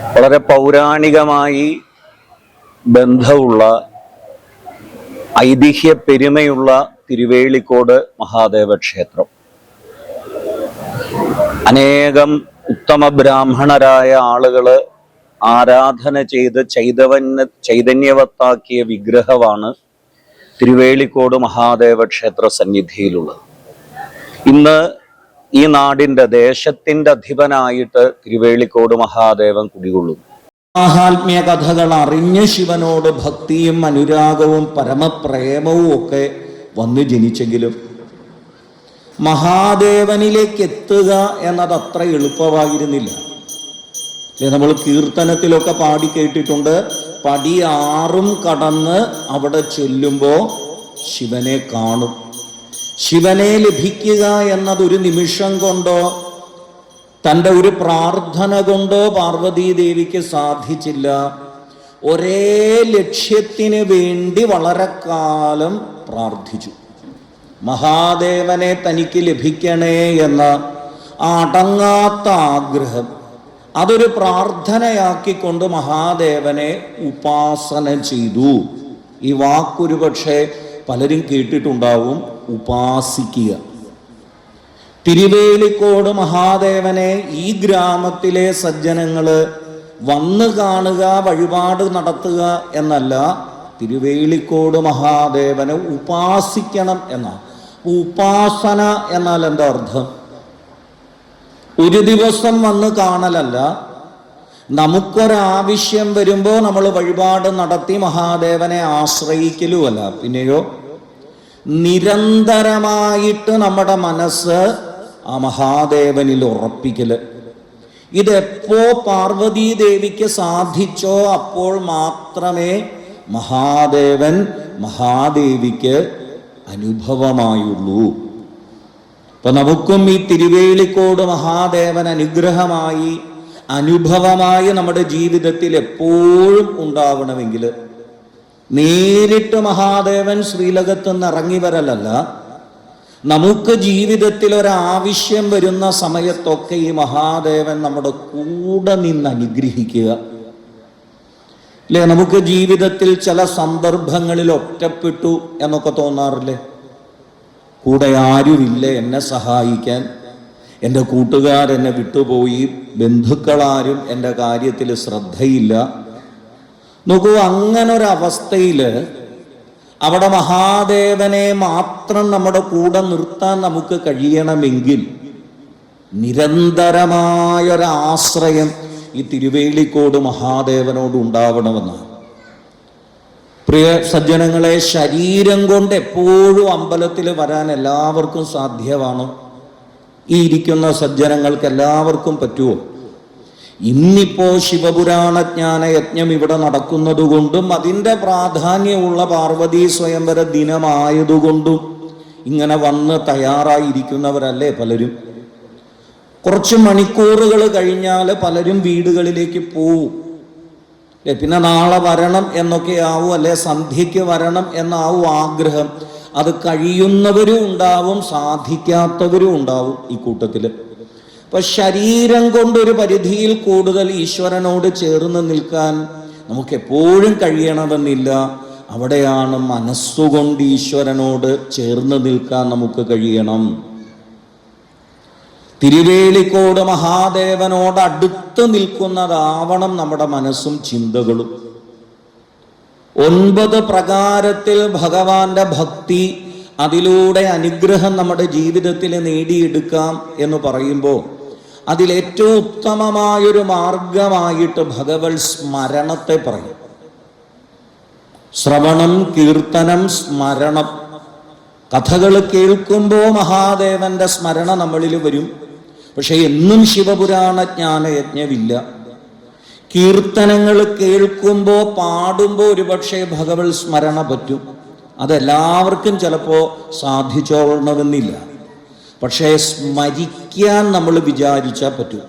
വളരെ പൗരാണികമായി ബന്ധമുള്ള ഐതിഹ്യ പെരുമയുള്ള തിരുവേളിക്കോട് മഹാദേവ ക്ഷേത്രം. അനേകം ഉത്തമ ബ്രാഹ്മണരായ ആളുകൾ ആരാധന ചെയ്ത് ചൈതവന് ചൈതന്യവത്താക്കിയ വിഗ്രഹമാണ് തിരുവേളിക്കോട് മഹാദേവ ക്ഷേത്ര സന്നിധിയിലുള്ളത്. ഇന്ന് ഈ നാടിന്റെ ദേശത്തിന്റെ അധിപനായിട്ട് തിരുവേളിക്കോട് മഹാദേവൻ കുടികൊള്ളുന്നു. മഹാത്മ്യ കഥകൾ അറിഞ്ഞ ശിവനോട് ഭക്തിയും അനുരാഗവും പരമപ്രേമവും ഒക്കെ വന്നു ജനിച്ചെങ്കിലും മഹാദേവനിലേക്ക് എത്തുക എന്നത് അത്ര എളുപ്പമായിരുന്നില്ല നമ്മൾ കീർത്തനത്തിലൊക്കെ പാടി കേട്ടിട്ടുണ്ട് പടിയാറും കടന്ന് അവിടെ ചെല്ലുമ്പോൾ ശിവനെ കാണും. ശിവനെ ലഭിക്കുക എന്നതൊരു നിമിഷം കൊണ്ടോ തന്റെ ഒരു പ്രാർത്ഥന കൊണ്ടോ പാർവതീ ദേവിക്ക് സാധിച്ചില്ല. ഒരേ ലക്ഷ്യത്തിന് വേണ്ടി വളരെ കാലം പ്രാർത്ഥിച്ചു. മഹാദേവനെ തനിക്ക് ലഭിക്കണേ എന്ന അടങ്ങാത്ത ആഗ്രഹം അതൊരു പ്രാർത്ഥനയാക്കിക്കൊണ്ട് മഹാദേവനെ ഉപാസന ചെയ്തു. ഈ വാക്കൊരു പക്ഷേ പലരും കേട്ടിട്ടുണ്ടാവും ഉപാസിക്കുക. തിരുവേലിക്കോട് മഹാദേവനെ ഈ ഗ്രാമത്തിലെ സജ്ജനങ്ങൾ വന്നു കാണുക വഴിപാട് നടത്തുക എന്നല്ല തിരുവേലിക്കോട് മഹാദേവനെ ഉപാസിക്കണം എന്നാണ് ഉപാസന എന്നാൽ എന്താ അർത്ഥം? ഒരു ദിവസം വന്ന് കാണലല്ല നമുക്കൊരാവശ്യം വരുമ്പോൾ നമ്മൾ വഴിപാട് നടത്തി മഹാദേവനെ ആശ്രയിക്കലുമല്ല. പിന്നെയോ? നിരന്തരമായിട്ട് നമ്മുടെ മനസ്സ് ആ മഹാദേവനിൽ ഉറപ്പിക്കൽ. ഇതെപ്പോ പാർവതീ ദേവിക്ക് സാധിച്ചോ അപ്പോൾ മാത്രമേ മഹാദേവൻ മഹാദേവിക്ക് അനുഭവമായുള്ളൂ. അപ്പൊ നമുക്കും ഈ തിരുവേലിക്കോട് മഹാദേവൻ അനുഗ്രഹമായി അനുഭവമായി നമ്മുടെ ജീവിതത്തിൽ എപ്പോഴും ഉണ്ടാവണമെങ്കിൽ നേരിട്ട് മഹാദേവൻ ശ്രീലകത്ത് നിന്ന് ഇറങ്ങി വരലല്ല നമുക്ക് ജീവിതത്തിൽ ഒരാവശ്യം വരുന്ന സമയത്തൊക്കെ ഈ മഹാദേവൻ നമ്മുടെ കൂടെ നിന്ന് അനുഗ്രഹിക്കുക അല്ലേ നമുക്ക് ജീവിതത്തിൽ ചില സന്ദർഭങ്ങളിൽ ഒറ്റപ്പെട്ടു എന്നൊക്കെ തോന്നാറില്ലേ? കൂടെ ആരുമില്ല എന്നെ സഹായിക്കാൻ? എന്റെ കൂട്ടുകാരെന്നെ വിട്ടുപോയി. ബന്ധുക്കളാരും എന്റെ കാര്യത്തിൽ ശ്രദ്ധയില്ല. നോക്കൂ അങ്ങനൊരവസ്ഥയിൽ അവിടെ മഹാദേവനെ മാത്രം നമ്മുടെ കൂടെ നിർത്താൻ നമുക്ക് കഴിയണമെങ്കിൽ നിരന്തരമായൊരാശ്രയം ഈ തിരുവേലിക്കോട് മഹാദേവനോട് ഉണ്ടാവണമെന്നാണ്. പ്രിയ സജ്ജനങ്ങളെ ശരീരം കൊണ്ട് എപ്പോഴും അമ്പലത്തിൽ വരാൻ എല്ലാവർക്കും സാധ്യമാണോ. ഈ ഇരിക്കുന്ന സജ്ജനങ്ങൾക്ക് എല്ലാവർക്കും പറ്റുമോ? ഇന്നിപ്പോ ശിവപുരാണജ്ഞാന യജ്ഞം ഇവിടെ നടക്കുന്നതുകൊണ്ടും അതിന്റെ പ്രാധാന്യമുള്ള പാർവതി സ്വയംവര ദിനമായതുകൊണ്ടും ഇങ്ങനെ വന്ന് തയ്യാറായിരിക്കുന്നവരല്ലേ പലരും? കുറച്ച് മണിക്കൂറുകൾ കഴിഞ്ഞാൽ പലരും വീടുകളിലേക്ക് പോവും. പിന്നെ നാളെ വരണം എന്നൊക്കെ ആവും അല്ലെ? സന്ധ്യയ്ക്ക് വരണം എന്നാവും ആഗ്രഹം. അത് കഴിയുന്നവരും ഉണ്ടാവും സാധിക്കാത്തവരും ഉണ്ടാവും ഈ കൂട്ടത്തിൽ. ഇപ്പൊ ശരീരം കൊണ്ടൊരു പരിധിയിൽ കൂടുതൽ ഈശ്വരനോട് ചേർന്ന് നിൽക്കാൻ നമുക്ക് എപ്പോഴും കഴിയണമെന്നില്ല. അവിടെയാണ് മനസ്സുകൊണ്ട് ഈശ്വരനോട് ചേർന്ന് നിൽക്കാൻ നമുക്ക് കഴിയണം. തിരുവേലിക്കോട് മഹാദേവനോട് അടുത്ത് നിൽക്കുന്നതാവണം നമ്മുടെ മനസ്സും ചിന്തകളും. ഒൻപത് പ്രകാരത്തിൽ ഭഗവാന്റെ ഭക്തി അതിലൂടെ അനുഗ്രഹം നമ്മുടെ ജീവിതത്തിൽ നേടിയെടുക്കാം എന്ന് പറയുമ്പോൾ അതിലേറ്റവും ഉത്തമമായൊരു മാർഗമായിട്ട് ഭഗവത് സ്മരണത്തെ പറയും. ശ്രവണം കീർത്തനം സ്മരണം. കഥകൾ കേൾക്കുമ്പോൾ മഹാദേവന്റെ സ്മരണ നമ്മളിൽ വരും. പക്ഷേ എന്നും ശിവപുരാണ ജ്ഞാനയജ്ഞമില്ല. കീർത്തനങ്ങൾ കേൾക്കുമ്പോൾ പാടുമ്പോൾ ഒരുപക്ഷെ ഭഗവത് സ്മരണ പറ്റും. അതെല്ലാവർക്കും ചിലപ്പോൾ സാധിച്ചോളണമെന്നില്ല. പക്ഷേ സ്മരിക്കാൻ നമ്മൾ വിചാരിച്ചാൽ പറ്റും.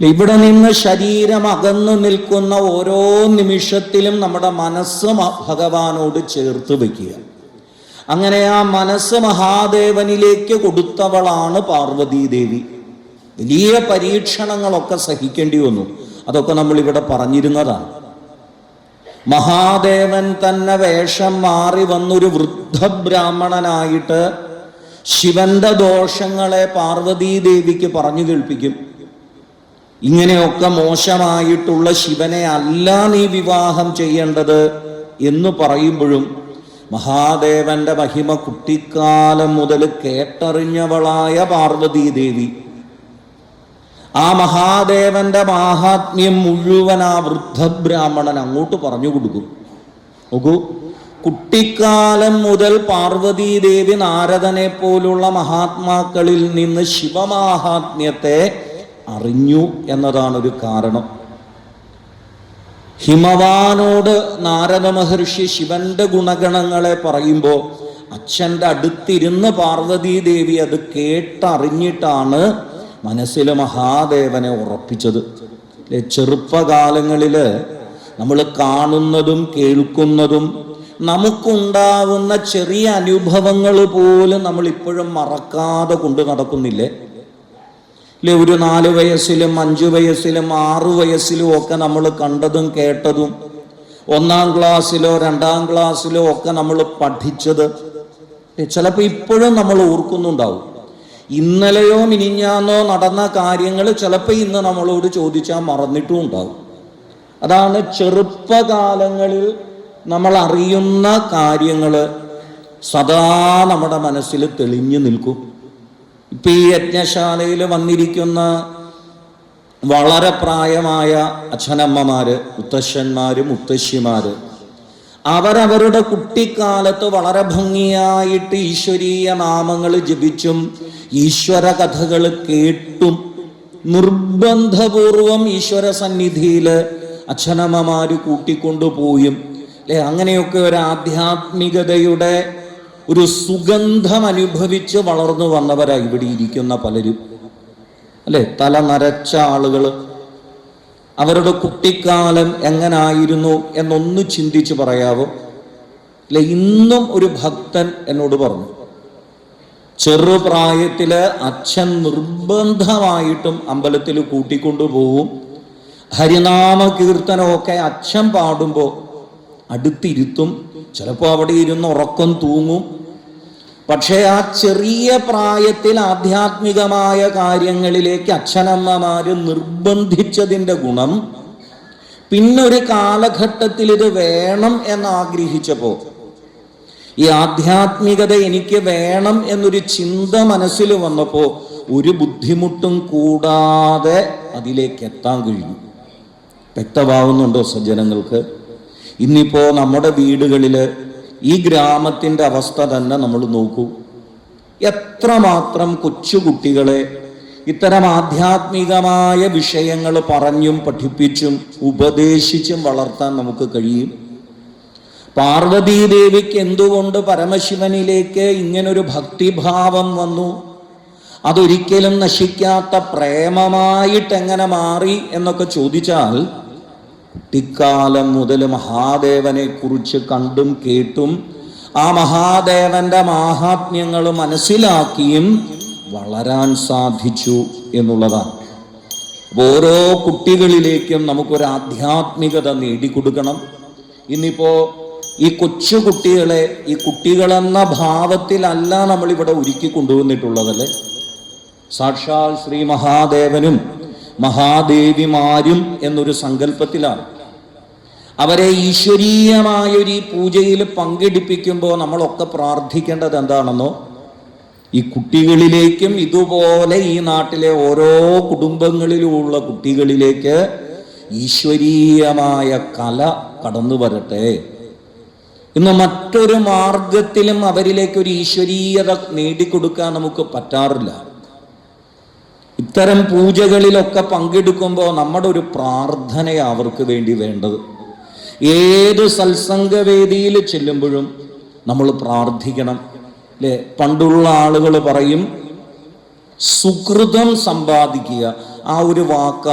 ഇവിടെ നിന്ന് ശരീരം അകന്നു നിൽക്കുന്ന ഓരോ നിമിഷത്തിലും നമ്മുടെ മനസ്സ് ഭഗവാനോട് ചേർത്ത് വയ്ക്കുക. അങ്ങനെ ആ മനസ്സ് മഹാദേവനിലേക്ക് കൊടുത്തവളാണ് പാർവതീദേവി. വലിയ പരീക്ഷണങ്ങളൊക്കെ സഹിക്കേണ്ടി വന്നു. അതൊക്കെ നമ്മൾ ഇവിടെ പറഞ്ഞിരുന്നതാണ്. മഹാദേവൻ തന്നെ വേഷം മാറി വന്നൊരു വൃദ്ധബ്രാഹ്മണനായിട്ട് ശിവന്റെ ദോഷങ്ങളെ പാർവതീദേവിക്ക് പറഞ്ഞു കേൾപ്പിക്കും. ഇങ്ങനെയൊക്കെ മോശമായിട്ടുള്ള ശിവനെ അല്ല നീ വിവാഹം ചെയ്യേണ്ടത് എന്ന് പറയുമ്പോഴും മഹാദേവന്റെ മഹിമ കുട്ടിക്കാലം മുതൽ കേട്ടറിഞ്ഞവളായ പാർവതീദേവി ആ മഹാദേവന്റെ മാഹാത്മ്യം മുഴുവൻ ആ വൃദ്ധബ്രാഹ്മണൻ അങ്ങോട്ട് പറഞ്ഞു കൊടുക്കും. നോക്കൂ കുട്ടിക്കാലം മുതൽ പാർവതീദേവി നാരദനെ പോലുള്ള മഹാത്മാക്കളിൽ നിന്ന് ശിവമാഹാത്മ്യത്തെ അറിഞ്ഞു എന്നതാണ് ഒരു കാരണം. ഹിമവാനോട് നാരദ മഹർഷി ശിവന്റെ ഗുണഗണങ്ങളെ പറയുമ്പോൾ അച്ഛന്റെ അടുത്തിരുന്ന് പാർവതീദേവി അത് കേട്ടറിഞ്ഞിട്ടാണ് മനസ്സിൽ മഹാദേവനെ ഉറപ്പിച്ചത്. ചെറുപ്പകാലങ്ങളിൽ നമ്മൾ കാണുന്നതും കേൾക്കുന്നതും നമുക്കുണ്ടാവുന്ന ചെറിയ അനുഭവങ്ങൾ പോലും നമ്മൾ ഇപ്പോഴും മറക്കാതെ കൊണ്ട് നടക്കുന്നില്ലേ? അല്ലെ ഒരു നാല് വയസ്സിലും അഞ്ചു വയസ്സിലും ആറ് വയസ്സിലും ഒക്കെ നമ്മൾ കണ്ടതും കേട്ടതും ഒന്നാം ക്ലാസ്സിലോ രണ്ടാം ക്ലാസ്സിലോ ഒക്കെ നമ്മൾ പഠിച്ചത്. ചിലപ്പോൾ ഇപ്പോഴും നമ്മൾ ഓർക്കുന്നുണ്ടാവും. ഇന്നലെയോ മിനിഞ്ഞാന്നോ നടന്ന കാര്യങ്ങൾ ചിലപ്പോൾ ഇന്ന് നമ്മളോട് ചോദിച്ചാൽ മറന്നിട്ടും ഉണ്ടാവും. അതാണ് ചെറുപ്പകാലങ്ങളിൽ നമ്മൾ അറിയുന്ന കാര്യങ്ങൾ സദാ നമ്മുടെ മനസ്സിൽ തെളിഞ്ഞു നിൽക്കും. ഇപ്പം ഈ യജ്ഞശാലയിൽ വന്നിരിക്കുന്ന വളരെ പ്രായമായ അച്ഛനമ്മമാർ മുത്തശ്ശന്മാർ മുത്തശ്ശിമാർ അവരവരുടെ കുട്ടിക്കാലത്ത് വളരെ ഭംഗിയായിട്ട് ഈശ്വരീയ നാമങ്ങൾ ജപിച്ചും ഈശ്വര കഥകൾ കേട്ടും നിർബന്ധപൂർവം ഈശ്വര സന്നിധിയിൽ അച്ഛനമ്മമാര് കൂട്ടിക്കൊണ്ടുപോയും. അല്ലെ? അങ്ങനെയൊക്കെ ഒരു ആധ്യാത്മികതയുടെ ഒരു സുഗന്ധം അനുഭവിച്ച് വളർന്നു വന്നവരായി ഇവിടെ ഇരിക്കുന്ന പലരും. അല്ലെ? തല നരച്ച ആളുകൾ അവരുടെ കുട്ടിക്കാലം എങ്ങനായിരുന്നു എന്നൊന്ന് ചിന്തിച്ച് പറയാവോ? അല്ലെ? ഇന്നും ഒരു ഭക്തൻ എന്നോട് പറഞ്ഞു. ചെറുപ്രായത്തിൽ അച്ഛൻ നിർബന്ധമായിട്ടും അമ്പലത്തിൽ കൂട്ടിക്കൊണ്ടുപോകും ഹരിനാമ കീർത്തനമൊക്കെ അച്ഛൻ പാടുമ്പോൾ അടുത്തിരുത്തും. ചിലപ്പോൾ അവിടെ ഇരുന്ന് ഉറക്കം തൂങ്ങും. പക്ഷേ ആ ചെറിയ പ്രായത്തിൽ ആധ്യാത്മികമായ കാര്യങ്ങളിലേക്ക് അച്ഛനമ്മമാര് നിർബന്ധിച്ചതിന്റെ ഗുണം പിന്നൊരു കാലഘട്ടത്തിൽ ഇത് വേണം എന്ന് ആഗ്രഹിച്ചപ്പോൾ ഈ ആധ്യാത്മികത എനിക്ക് വേണം എന്നൊരു ചിന്ത മനസ്സിൽ വന്നപ്പോൾ ഒരു ബുദ്ധിമുട്ടും കൂടാതെ അതിലേക്ക് എത്താൻ കഴിഞ്ഞു. വ്യക്തമാവുന്നുണ്ടോ സജ്ജനങ്ങൾക്ക്? ഇന്നിപ്പോൾ നമ്മുടെ വീടുകളിൽ ഈ ഗ്രാമത്തിന്റെ അവസ്ഥ തന്നെ നമ്മൾ നോക്കൂ. എത്രമാത്രം കൊച്ചുകുട്ടികളെ ഇത്തരം ആധ്യാത്മികമായ വിഷയങ്ങൾ പറഞ്ഞും പഠിപ്പിച്ചും ഉപദേശിച്ചും വളർത്താൻ നമുക്ക് കഴിയും? പാർവതീദേവിക്ക് എന്തുകൊണ്ട് പരമശിവനിലേക്ക് ഇങ്ങനൊരു ഭക്തിഭാവം വന്നു? അതൊരിക്കലും നശിക്കാത്ത പ്രേമമായിട്ട് എങ്ങനെ മാറി എന്നൊക്കെ ചോദിച്ചാൽ കുട്ടിക്കാലം മുതൽ മഹാദേവനെ കുറിച്ച് കണ്ടും കേട്ടും ആ മഹാദേവന്റെ മാഹാത്മ്യങ്ങൾ മനസ്സിലാക്കിയും വളരാൻ സാധിച്ചു എന്നുള്ളതാണ്. ഓരോ കുട്ടികളിലേക്കും നമുക്കൊരു ആധ്യാത്മികത നേടിക്കൊടുക്കണം. ഇന്നിപ്പോ ഈ കൊച്ചു കുട്ടികളെ ഈ കുട്ടികളെന്ന ഭാവത്തിലല്ല നമ്മളിവിടെ ഒരുക്കി കൊണ്ടുവന്നിട്ടുള്ളതല്ലേ? സാക്ഷാൽ ശ്രീ മഹാദേവനും മഹാദേവിമാരും എന്നൊരു സങ്കല്പത്തിലാണ്. അവരെ ഈശ്വരീയമായൊരു ഈ പൂജയിൽ പങ്കെടുപ്പിക്കുമ്പോൾ നമ്മളൊക്കെ പ്രാർത്ഥിക്കേണ്ടത് എന്താണെന്നോ? ഈ കുട്ടികളിലേക്കും ഇതുപോലെ ഈ നാട്ടിലെ ഓരോ കുടുംബങ്ങളിലുമുള്ള കുട്ടികളിലേക്ക് ഈശ്വരീയമായ കല കടന്നു വരട്ടെ ഇന്ന് മറ്റൊരു മാർഗത്തിലും അവരിലേക്ക് ഒരു ഈശ്വരീയത നേടിക്കൊടുക്കാൻ നമുക്ക് പറ്റാറില്ല. ഇത്തരം പൂജകളിലൊക്കെ പങ്കെടുക്കുമ്പോൾ നമ്മുടെ ഒരു പ്രാർത്ഥനയാണ് അവർക്ക് വേണ്ടി വേണ്ടത്. ഏത് സത്സംഗവേദിയിൽ ചെല്ലുമ്പോഴും നമ്മൾ പ്രാർത്ഥിക്കണം. അല്ലേ പണ്ടുള്ള ആളുകൾ പറയും സുഹൃതം സമ്പാദിക്കുക. ആ ഒരു വാക്ക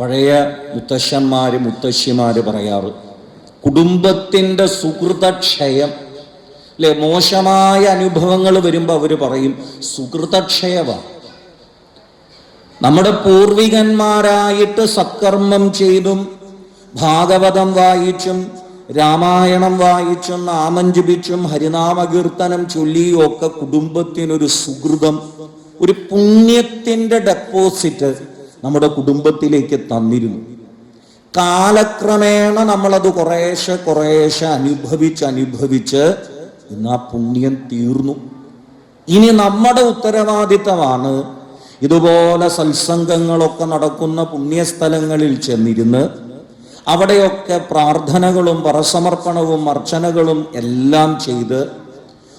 പഴയ മുത്തശ്ശന്മാര് മുത്തശ്ശിമാര് പറയാറ്. കുടുംബത്തിന്റെ സുഹൃതക്ഷയം. അല്ലെ മോശമായ അനുഭവങ്ങൾ വരുമ്പോൾ അവർ പറയും സുഹൃതക്ഷയമാണ് നമ്മുടെ പൂർവികന്മാരായിട്ട് സത്കർമ്മം ചെയ്തും ഭാഗവതം വായിച്ചും രാമായണം വായിച്ചും നാമം ജപിച്ചും ഹരിനാമകീർത്തനം ചൊല്ലിയും ഒക്കെ കുടുംബത്തിനൊരു സുഹൃതം ഒരു പുണ്യത്തിന്റെ ഡെപ്പോസിറ്റ് നമ്മുടെ കുടുംബത്തിലേക്ക് തന്നിരുന്നു. കാലക്രമേണ നമ്മളത് കുറേശ്ശെ കുറേശ്ശെ അനുഭവിച്ച് അനുഭവിച്ച് ഇന്ന് ആ പുണ്യം തീർന്നു. ഇനി നമ്മുടെ ഉത്തരവാദിത്തമാണ് ഇതുപോലെ സത്സംഗങ്ങളൊക്കെ നടക്കുന്ന പുണ്യസ്ഥലങ്ങളിൽ ചെന്നിരുന്ന് അവിടെയൊക്കെ പ്രാർത്ഥനകളും പരസമർപ്പണവും അർച്ചനകളും എല്ലാം ചെയ്ത്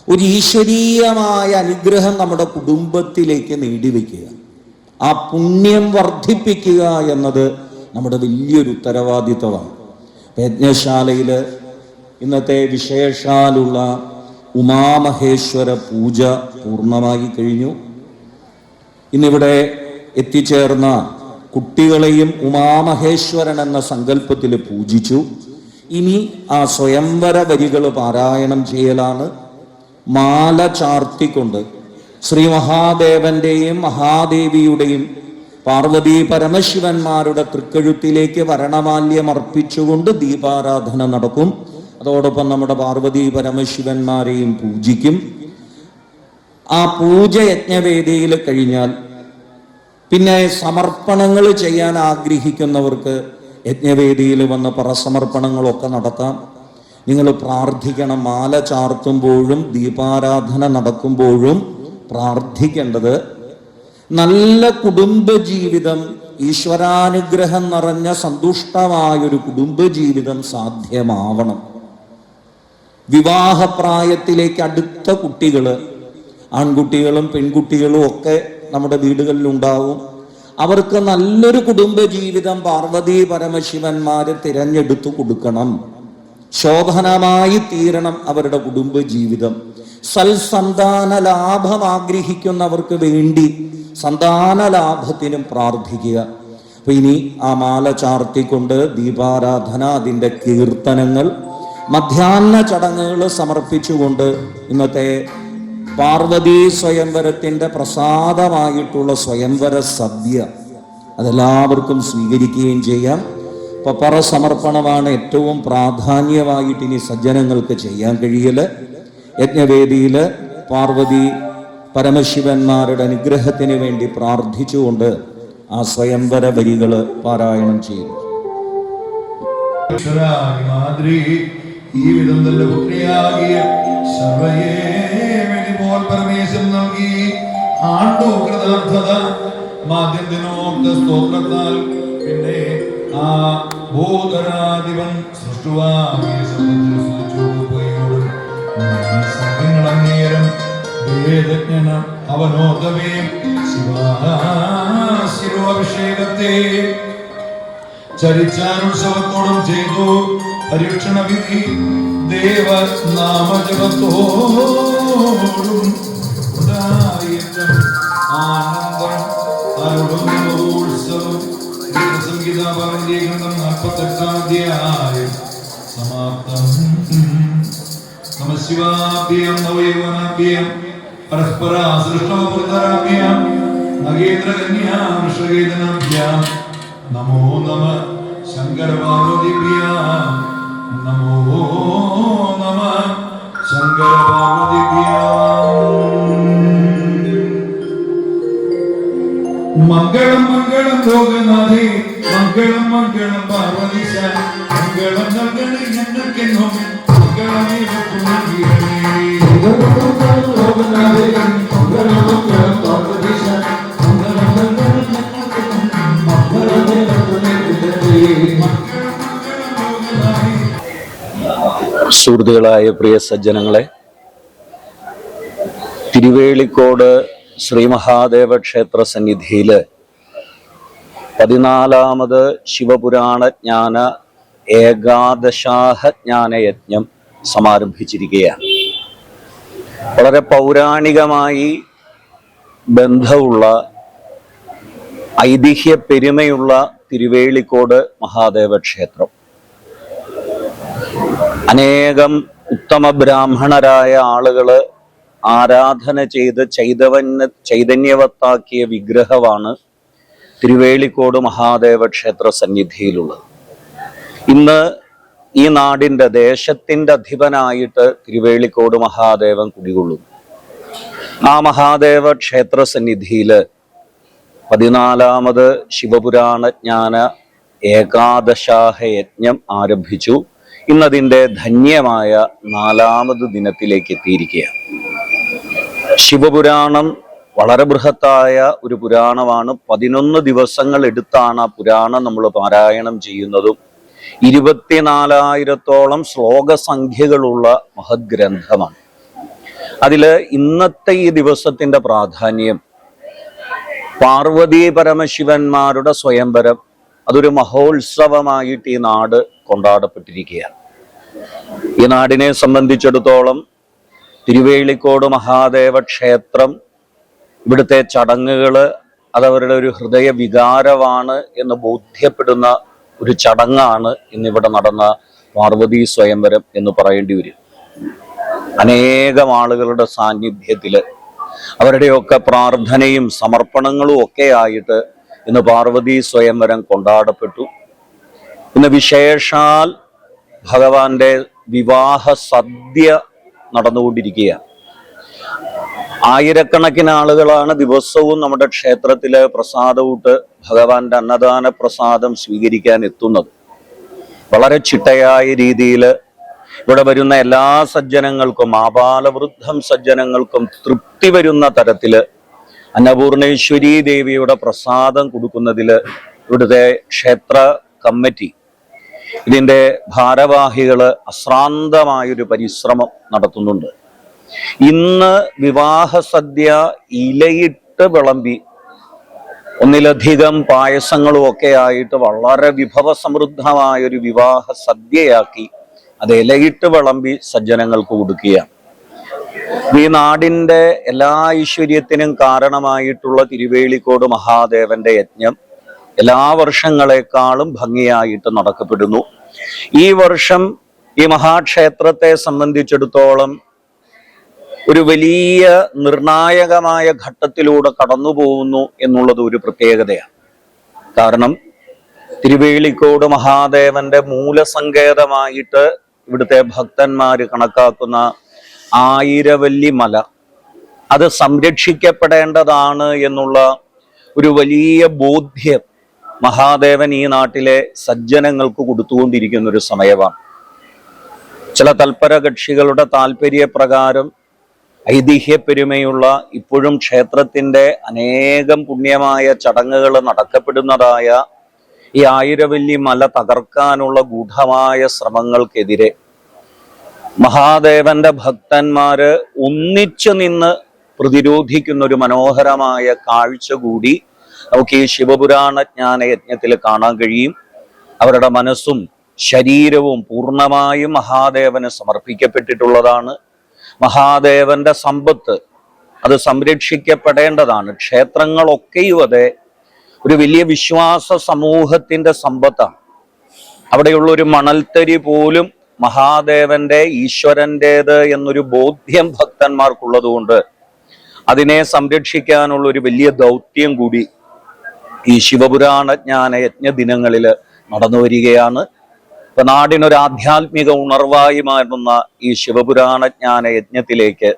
ഒരു ഈശ്വരീയമായ അനുഗ്രഹം നമ്മുടെ കുടുംബത്തിലേക്ക് നേടിവെക്കുക. ആ പുണ്യം വർദ്ധിപ്പിക്കുക എന്നത് നമ്മുടെ വലിയൊരു ഉത്തരവാദിത്തമാണ് യജ്ഞശാലയിൽ ഇന്നത്തെ വിശേഷാലുള്ള ഉമാമഹേശ്വര പൂജ പൂർണമായി കഴിഞ്ഞു. ഇന്നിവിടെ എത്തിച്ചേർന്ന കുട്ടികളെയും ഉമാമഹേശ്വരൻ എന്ന സങ്കല്പത്തിൽ പൂജിച്ചു. ഇനി ആ സ്വയംവര വരികൾ പാരായണം ചെയ്യലാണ്. മാല ചാർത്തിക്കൊണ്ട് ശ്രീ മഹാദേവന്റെയും മഹാദേവിയുടെയും പാർവതി പരമശിവന്മാരുടെ തൃക്കഴുത്തിലേക്ക് വരണമാല്യം അർപ്പിച്ചുകൊണ്ട് ദീപാരാധന നടക്കും. അതോടൊപ്പം നമ്മുടെ പാർവതി പരമശിവന്മാരെയും പൂജിക്കും. ആ പൂജ യജ്ഞവേദിയിൽ കഴിഞ്ഞാൽ പിന്നെ സമർപ്പണങ്ങൾ ചെയ്യാൻ ആഗ്രഹിക്കുന്നവർക്ക് യജ്ഞവേദിയിൽ വന്ന് പറസമർപ്പണങ്ങളൊക്കെ നടത്താം. നിങ്ങൾ പ്രാർത്ഥിക്കണം മാല ചാർത്തുമ്പോഴും ദീപാരാധന നടക്കുമ്പോഴും പ്രാർത്ഥിക്കേണ്ടത് നല്ല കുടുംബജീവിതം ഈശ്വരാനുഗ്രഹം നിറഞ്ഞ സന്തുഷ്ടമായൊരു കുടുംബജീവിതം സാധ്യമാവണം. വിവാഹപ്രായത്തിലേക്ക് അടുത്ത കുട്ടികൾ ആൺകുട്ടികളും പെൺകുട്ടികളും ഒക്കെ നമ്മുടെ വീടുകളിൽ ഉണ്ടാവും അവർക്ക് നല്ലൊരു കുടുംബജീവിതം പാർവതി പരമശിവന്മാര് തിരഞ്ഞെടുത്തു കൊടുക്കണം. ശോഭനമായി തീരണം അവരുടെ കുടുംബജീവിതം. സൽസന്താന ലാഭം ആഗ്രഹിക്കുന്നവർക്ക് വേണ്ടി സന്താന ലാഭത്തിനും പ്രാർത്ഥിക്കുക. അപ്പൊ ഇനി ആ മാല ചാർത്തിക്കൊണ്ട് ദീപാരാധന അതിന്റെ കീർത്തനങ്ങൾ മധ്യാഹ്ന ചടങ്ങുകൾ സമർപ്പിച്ചുകൊണ്ട് ഇന്നത്തെ പാർവതി സ്വയംവരത്തിന്റെ പ്രസാദമായിട്ടുള്ള സ്വയംവര സദ്യ അതെല്ലാവർക്കും സ്വീകരിക്കുകയും ചെയ്യാം. പപ്പറ സമർപ്പണമാണ് ഏറ്റവും പ്രാധാന്യമായിട്ട് ഇനി സജ്ജനങ്ങൾക്ക് ചെയ്യാൻ കഴിയൽ. യജ്ഞവേദിയിൽ പാർവതി പരമശിവന്മാരുടെ അനുഗ്രഹത്തിന് വേണ്ടി പ്രാർത്ഥിച്ചുകൊണ്ട് ആ സ്വയംവര വരികൾ പാരായണം ചെയ്തു. ഈ വിധം പരമേശം പിന്നെ ആ സംഘങ്ങളങ്ങേരം വേദജ്ഞന അവനോദവേ ശിവാശിരോഭിഷേകത്തെ ചരിച്ചാനുത്സവത്തോടും ചെയ്തു പരീക്ഷണ വിധി ദേവ നാമജപത്തോടും ആനന്ദം അരുളോത്സവം. സംഗീത പാരമ്പര്യഗ്രന്ഥം നാൽപ്പത്തെട്ടാം അധ്യായം സമാപ്തം. നമ ശിവാഭ്യം നവയവനാഭ്യം പരസ്പര സൃഷ്ടവൃതരാഭ്യം നഗേന്ദ്രകന്യാ വൃഷകേതനാഭ്യാം നമോ നമ ശങ്കര പാർവതിഭ്യാം നമോ നമ ശങ്കര മംഗളം മംഗളം ലോകനാഥേ മംഗളം മംഗളം പാർവതീശ. മംഗളം നൽകണേ സുഹൃത്തുക്കളായ പ്രിയ സജ്ജനങ്ങളെ തിരുവേളിക്കോട് ശ്രീ മഹാദേവ ക്ഷേത്ര സന്നിധിയിൽ പതിനാലാമത് ശിവപുരാണ ജ്ഞാന ഏകാദശാഹ ജ്ഞാനയജ്ഞം സമാരംഭിച്ചിരിക്കുകയാണ്. വളരെ പൗരാണികമായി ബന്ധമുള്ള ഐതിഹ്യ പെരുമയുള്ള തിരുവേളിക്കോട് മഹാദേവ ക്ഷേത്രം. അനേകം ഉത്തമ ബ്രാഹ്മണരായ ആളുകൾ ആരാധന ചെയ്ത് ചൈതവന് ചൈതന്യവത്താക്കിയ വിഗ്രഹമാണ് തിരുവേളിക്കോട് മഹാദേവ ക്ഷേത്ര സന്നിധിയിലുള്ളത്. ഇന്ന് ഈ നാടിന്റെ ദേശത്തിന്റെ അധിപനായിട്ട് തിരുവേളിക്കോട് മഹാദേവൻ കുടികൊള്ളുന്നു. ആ മഹാദേവ ക്ഷേത്ര സന്നിധിയിൽ പതിനാലാമത് ശിവപുരാണ ജ്ഞാന ഏകാദശാഹ യജ്ഞം ആരംഭിച്ചു. ഇന്നതിന്റെ ധന്യമായ നാലാമത് ദിനത്തിലേക്ക് എത്തിയിരിക്കുകയാണ്. ശിവപുരാണം വളരെ ബൃഹത്തായ ഒരു പുരാണമാണ്. പതിനൊന്ന് ദിവസങ്ങൾ എടുത്താണ് ആ പുരാണം നമ്മൾ പാരായണം ചെയ്യുന്നതും ഇരുപത്തിനാലായിരത്തോളം ശ്ലോകസംഖ്യകളുള്ള മഹത് ഗ്രന്ഥമാണ് അതിൽ ഇന്നത്തെ ഈ ദിവസത്തിന്റെ പ്രാധാന്യം പാർവതീ പരമശിവന്മാരുടെ സ്വയംവരം അതൊരു മഹോത്സവമായിട്ട് ഈ നാട് കൊണ്ടാടപ്പെട്ടിരിക്കുകയാണ്. ഈ നാടിനെ സംബന്ധിച്ചിടത്തോളം തിരുവേളിക്കോട് മഹാദേവ ക്ഷേത്രം ഇവിടുത്തെ ചടങ്ങുകൾ അതവരുടെ ഒരു ഹൃദയ വികാരമാണ് എന്ന് ബോധ്യപ്പെടുന്ന ഒരു ചടങ്ങാണ് ഇന്നിവിടെ നടന്ന പാർവതി സ്വയംവരം എന്ന് പറയേണ്ടി വരും. അനേകം ആളുകളുടെ സാന്നിധ്യത്തിൽ അവരുടെയൊക്കെ പ്രാർത്ഥനയും സമർപ്പണങ്ങളും ഒക്കെ ആയിട്ട് ഇന്ന് പാർവതി സ്വയംവരം കൊണ്ടാടപ്പെട്ടു. ഇന്ന് വിശേഷാൽ ഭഗവാന്റെ വിവാഹ സദ്യ നടന്നുകൊണ്ടിരിക്കുകയാണ്. ആയിരക്കണക്കിന് ആളുകളാണ് ദിവസവും നമ്മുടെ ക്ഷേത്രത്തിലെ പ്രസാദവിട്ട് ഭഗവാന്റെ അന്നദാന പ്രസാദം സ്വീകരിക്കാൻ എത്തുന്നത്. വളരെ ചിട്ടയായ രീതിയിൽ ഇവിടെ വരുന്ന എല്ലാ സജ്ജനങ്ങൾക്കും ആപാലവൃദ്ധം സജ്ജനങ്ങൾക്കും തൃപ്തി വരുന്ന തരത്തിൽ അന്നപൂർണേശ്വരി ദേവിയുടെ പ്രസാദം കൊടുക്കുന്നതിൽ ഇവിടുത്തെ ക്ഷേത്ര കമ്മിറ്റി ഇതിന്റെ ഭാരവാഹികൾ അശ്രാന്തമായൊരു പരിശ്രമം നടത്തുന്നുണ്ട്. ഇന്ന് വിവാഹ സദ്യ ഇലയിട്ട് വിളമ്പി. ഒന്നിലധികം പായസങ്ങളും ഒക്കെ ആയിട്ട് വളരെ വിഭവസമൃദ്ധമായ ഒരു വിവാഹ സദ്യയാക്കി അത് ഇലയിട്ട് വിളമ്പി സജ്ജനങ്ങൾക്ക് കൊടുക്കുക ഈ നാടിന്റെ എല്ലാ ഐശ്വര്യത്തിനും കാരണമായിട്ടുള്ള തിരുവേളിക്കോട് മഹാദേവന്റെ യജ്ഞം എല്ലാ വർഷങ്ങളെക്കാളും ഭംഗിയായിട്ട് നടക്കപ്പെടുന്നു. ഈ വർഷം ഈ മഹാക്ഷേത്രത്തെ സംബന്ധിച്ചിടത്തോളം ഒരു വലിയ നിർണായകമായ ഘട്ടത്തിലൂടെ കടന്നു പോകുന്നു എന്നുള്ളത് ഒരു പ്രത്യേകതയാണ്. കാരണം തിരുവേളിക്കോട് മഹാദേവന്റെ മൂലസങ്കേതമായിട്ട് ഇവിടുത്തെ ഭക്തന്മാർ കണക്കാക്കുന്ന ആയിരവല്ലി മല അത് സംരക്ഷിക്കപ്പെടേണ്ടതാണ് എന്നുള്ള ഒരു വലിയ ബോധ്യം മഹാദേവൻ ഈ നാട്ടിലെ സജ്ജനങ്ങൾക്ക് കൊടുത്തുകൊണ്ടിരിക്കുന്ന ഒരു സമയമാണ്. ചില തൽപര കക്ഷികളുടെ താല്പര്യപ്രകാരം ഐതിഹ്യപ്പെരുമയുള്ള ഇപ്പോഴും ക്ഷേത്രത്തിന്റെ അനേകം പുണ്യമായ ചടങ്ങുകൾ നടക്കപ്പെടുന്നതായ ഈ ആയിരവല്ലി മല തകർക്കാനുള്ള ഗൂഢമായ ശ്രമങ്ങൾക്കെതിരെ മഹാദേവന്റെ ഭക്തന്മാര് ഒന്നിച്ചു നിന്ന് പ്രതിരോധിക്കുന്ന ഒരു മനോഹരമായ കാഴ്ച കൂടി നമുക്ക് ഈ ശിവപുരാണ ജ്ഞാന യജ്ഞത്തിൽ കാണാൻ കഴിയും. അവരുടെ മനസ്സും ശരീരവും പൂർണമായും മഹാദേവന് സമർപ്പിക്കപ്പെട്ടിട്ടുള്ളതാണ്. മഹാദേവന്റെ സമ്പത്ത് അത് സംരക്ഷിക്കപ്പെടേണ്ടതാണ്. ക്ഷേത്രങ്ങളൊക്കെയും അതെ ഒരു വലിയ വിശ്വാസ സമൂഹത്തിന്റെ സമ്പത്താണ്. അവിടെയുള്ള ഒരു മണൽത്തരി പോലും മഹാദേവന്റെ ഈശ്വരന്റേത് എന്നൊരു ബോധ്യം ഭക്തന്മാർക്കുള്ളതുകൊണ്ട് അതിനെ സംരക്ഷിക്കാനുള്ള ഒരു വലിയ ദൗത്യം കൂടി ഈ ശിവപുരാണ ജ്ഞാന യജ്ഞ ദിനങ്ങളിൽ നടന്നു വരികയാണ്. ഇപ്പൊ നാടിനൊരു ആധ്യാത്മിക ഉണർവായി മാറുന്ന ഈ ശിവപുരാണ ജ്ഞാന യജ്ഞത്തിലേക്ക്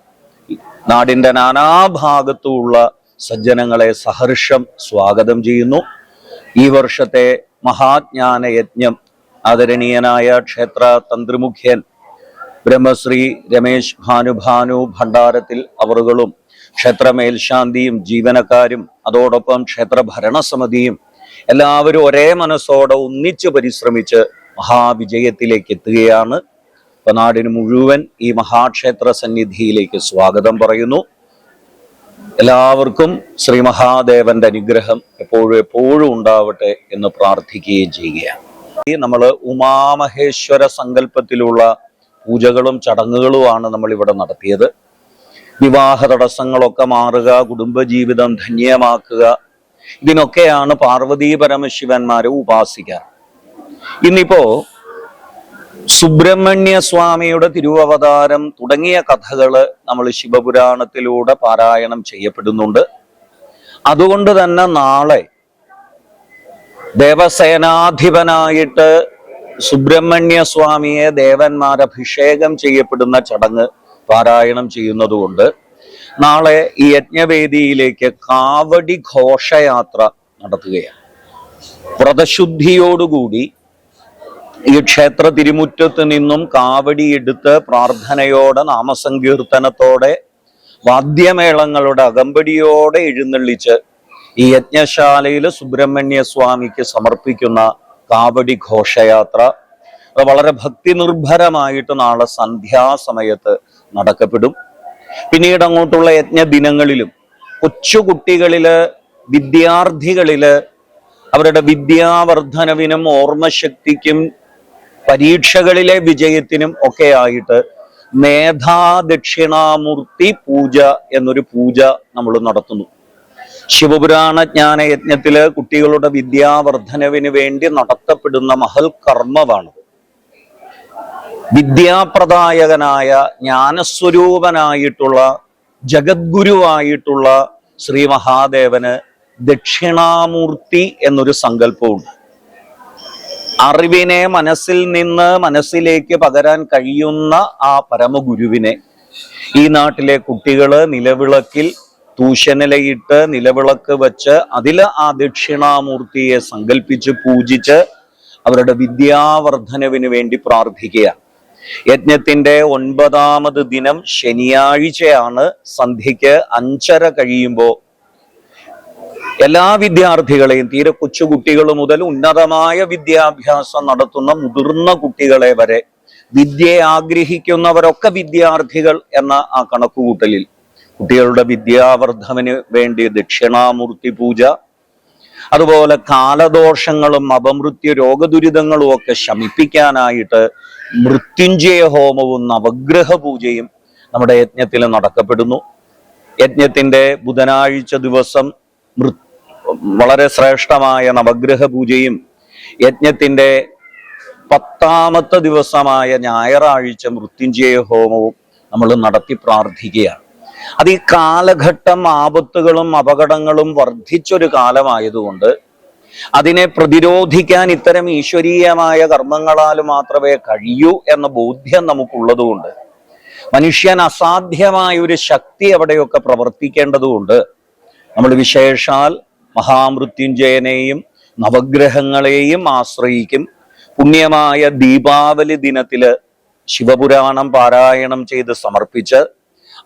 നാടിന്റെ നാനാഭാഗത്തുമുള്ള സജ്ജനങ്ങളെ സഹർഷം സ്വാഗതം ചെയ്യുന്നു. ഈ വർഷത്തെ മഹാജ്ഞാന യജ്ഞം ആദരണീയനായ ക്ഷേത്ര തന്ത്രിമുഖ്യൻ ബ്രഹ്മശ്രീ രമേശ് ഭാനുഭാനു ഭണ്ഡാരത്തിൽ അവറുകളും ക്ഷേത്ര മേൽശാന്തിയും ജീവനക്കാരും അതോടൊപ്പം ക്ഷേത്ര ഭരണസമിതിയും എല്ലാവരും ഒരേ മനസ്സോടെ ഒന്നിച്ച് പരിശ്രമിച്ച് മഹാവിജയത്തിലേക്ക് എത്തുകയാണ്. ഇപ്പൊ നാടിന് മുഴുവൻ ഈ മഹാക്ഷേത്ര സന്നിധിയിലേക്ക് സ്വാഗതം പറയുന്നു. എല്ലാവർക്കും ശ്രീ മഹാദേവന്റെ അനുഗ്രഹം എപ്പോഴും എപ്പോഴും ഉണ്ടാവട്ടെ എന്ന് പ്രാർത്ഥിക്കുകയും ചെയ്യുകയാണ്. നമ്മൾ ഉമാമഹേശ്വര സങ്കല്പത്തിലുള്ള പൂജകളും ചടങ്ങുകളുമാണ് നമ്മൾ ഇവിടെ നടത്തിയത്. വിവാഹ തടസ്സങ്ങളൊക്കെ മാറുക കുടുംബജീവിതം ധന്യമാക്കുക ഇതിനൊക്കെയാണ് പാർവതീ പരമശിവന്മാരെ ഉപാസിക്കുക ഇന്നിപ്പോ സുബ്രഹ്മണ്യ സ്വാമിയുടെ തിരുവവതാരം തുടങ്ങിയ കഥകൾ നമ്മൾ ശിവപുരാണത്തിലൂടെ പാരായണം ചെയ്യപ്പെടുന്നുണ്ട്. അതുകൊണ്ട് തന്നെ നാളെ ദേവസേനാധിപനായിട്ട് സുബ്രഹ്മണ്യ സ്വാമിയെ ദേവന്മാർ അഭിഷേകം ചെയ്യപ്പെടുന്ന ചടങ്ങ് പാരായണം ചെയ്യുന്നതുകൊണ്ട് നാളെ ഈ യജ്ഞവേദിയിലേക്ക് കാവടി ഘോഷയാത്ര നടത്തുകയാണ്. വ്രതശുദ്ധിയോടുകൂടി ഈ ക്ഷേത്ര തിരുമുറ്റത്ത് നിന്നും കാവടി എടുത്ത് പ്രാർത്ഥനയോടെ നാമസങ്കീർത്തനത്തോടെ വാദ്യമേളങ്ങളുടെ അകമ്പടിയോടെ എഴുന്നള്ളിച്ച് ഈ യജ്ഞശാലയിൽ സുബ്രഹ്മണ്യ സ്വാമിക്ക് സമർപ്പിക്കുന്ന കാവടി ഘോഷയാത്ര വളരെ ഭക്തി നിർഭരമായിട്ട് നാളെ സന്ധ്യാസമയത്ത് നടക്കപ്പെടും. പിന്നീട് അങ്ങോട്ടുള്ള യജ്ഞ ദിനങ്ങളിലും കൊച്ചുകുട്ടികളിൽ വിദ്യാർത്ഥികളിൽ അവരുടെ വിദ്യാവർദ്ധനവിനും ഓർമ്മശക്തിക്കും പരീക്ഷകളിലെ വിജയത്തിനും ഒക്കെ ആയിട്ട് മേധാദക്ഷിണാമൂർത്തി പൂജ എന്നൊരു പൂജ നമ്മൾ നടത്തുന്നു. ശിവപുരാണ ജ്ഞാന യജ്ഞത്തിൽ കുട്ടികളുടെ വിദ്യാവർദ്ധനവിന് വേണ്ടി നടത്തപ്പെടുന്ന മഹൽ കർമ്മമാണ് വിദ്യാപ്രദായകനായ ജ്ഞാനസ്വരൂപനായിട്ടുള്ള ജഗദ്ഗുരുവായിട്ടുള്ള ശ്രീ മഹാദേവന് ദക്ഷിണാമൂർത്തി എന്നൊരു സങ്കല്പമുണ്ട്. അറിവിനെ മനസ്സിൽ നിന്ന് മനസ്സിലേക്ക് പകരാൻ കഴിയുന്ന ആ പരമഗുരുവിനെ. ഈ നാട്ടിലെ കുട്ടികൾ നിലവിളക്കിൽ തൂശനിലയിട്ട് നിലവിളക്ക് വെച്ച് അതിൽ ആ ദക്ഷിണാമൂർത്തിയെ സങ്കല്പിച്ച് പൂജിച്ച് അവരുടെ വിദ്യാവർദ്ധനവിന് വേണ്ടി പ്രാർത്ഥിക്കുക യജ്ഞത്തിന്റെ ഒൻപതാമത് ദിനം ശനിയാഴ്ചയാണ്. സന്ധ്യയ്ക്ക് അഞ്ചര കഴിയുമ്പോൾ എല്ലാ വിദ്യാർത്ഥികളെയും തീരെ കൊച്ചുകുട്ടികൾ മുതൽ ഉന്നതമായ വിദ്യാഭ്യാസം നടത്തുന്ന മുതിർന്ന കുട്ടികളെ വരെ വിദ്യയെ ആഗ്രഹിക്കുന്നവരൊക്കെ വിദ്യാർത്ഥികൾ എന്ന ആ കണക്കുകൂട്ടലിൽ. കുട്ടികളുടെ വിദ്യാവർദ്ധവന് വേണ്ടി ദക്ഷിണാമൂർത്തി പൂജ അതുപോലെ കാലദോഷങ്ങളും അപമൃത്യു രോഗദുരിതങ്ങളും ഒക്കെ ശമിപ്പിക്കാനായിട്ട് മൃത്യുഞ്ജയ ഹോമവും നവഗ്രഹ പൂജയും നമ്മുടെ യജ്ഞത്തിൽ നടക്കപ്പെടുന്നു. യജ്ഞത്തിന്റെ ബുധനാഴ്ച ദിവസം വളരെ ശ്രേഷ്ഠമായ നവഗ്രഹ പൂജയും യജ്ഞത്തിന്റെ പത്താമത്തെ ദിവസമായ ഞായറാഴ്ച മൃത്യുഞ്ജയ ഹോമവും നമ്മൾ നടത്തി പ്രാർത്ഥിക്കുകയാണ്. അത് ഈ കാലഘട്ടം ആപത്തുകളും അപകടങ്ങളും വർദ്ധിച്ചൊരു കാലമായതുകൊണ്ട് അതിനെ പ്രതിരോധിക്കാൻ ഇത്തരം ഈശ്വരീയമായ കർമ്മങ്ങളാൽ മാത്രമേ കഴിയൂ എന്ന ബോധ്യം നമുക്കുള്ളതുകൊണ്ട് മനുഷ്യൻ അസാധ്യമായ ഒരു ശക്തി അവിടെയൊക്കെ പ്രവർത്തിക്കേണ്ടതുകൊണ്ട് നമ്മൾ വിശേഷാൽ മഹാമൃത്യുഞ്ജയനെയും നവഗ്രഹങ്ങളെയും ആശ്രയിക്കും. പുണ്യമായ ദീപാവലി ദിനത്തിൽ ശിവപുരാണം പാരായണം ചെയ്ത് സമർപ്പിച്ച്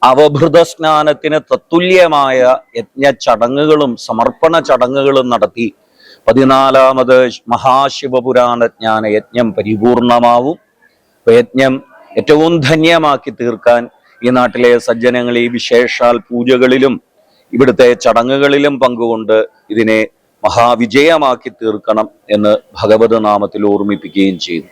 അവഭൃത സ്നാനത്തിന് തത്തുല്യമായ യജ്ഞ ചടങ്ങുകളും സമർപ്പണ ചടങ്ങുകളും നടത്തി പതിനാലാമത് മഹാശിവപുരാണ ജ്ഞാന യജ്ഞം പരിപൂർണമാവും. യജ്ഞം ഏറ്റവും ധന്യമാക്കി തീർക്കാൻ ഈ നാട്ടിലെ സജ്ജനങ്ങൾ ഈ വിശേഷാൽ പൂജകളിലും ഇവിടുത്തെ ചടങ്ങുകളിലും പങ്കുകൊണ്ട് ഇതിനെ മഹാവിജയമാക്കി തീർക്കണം എന്ന് ഭഗവത് നാമത്തിൽ ഓർമ്മിപ്പിക്കുകയും ചെയ്തു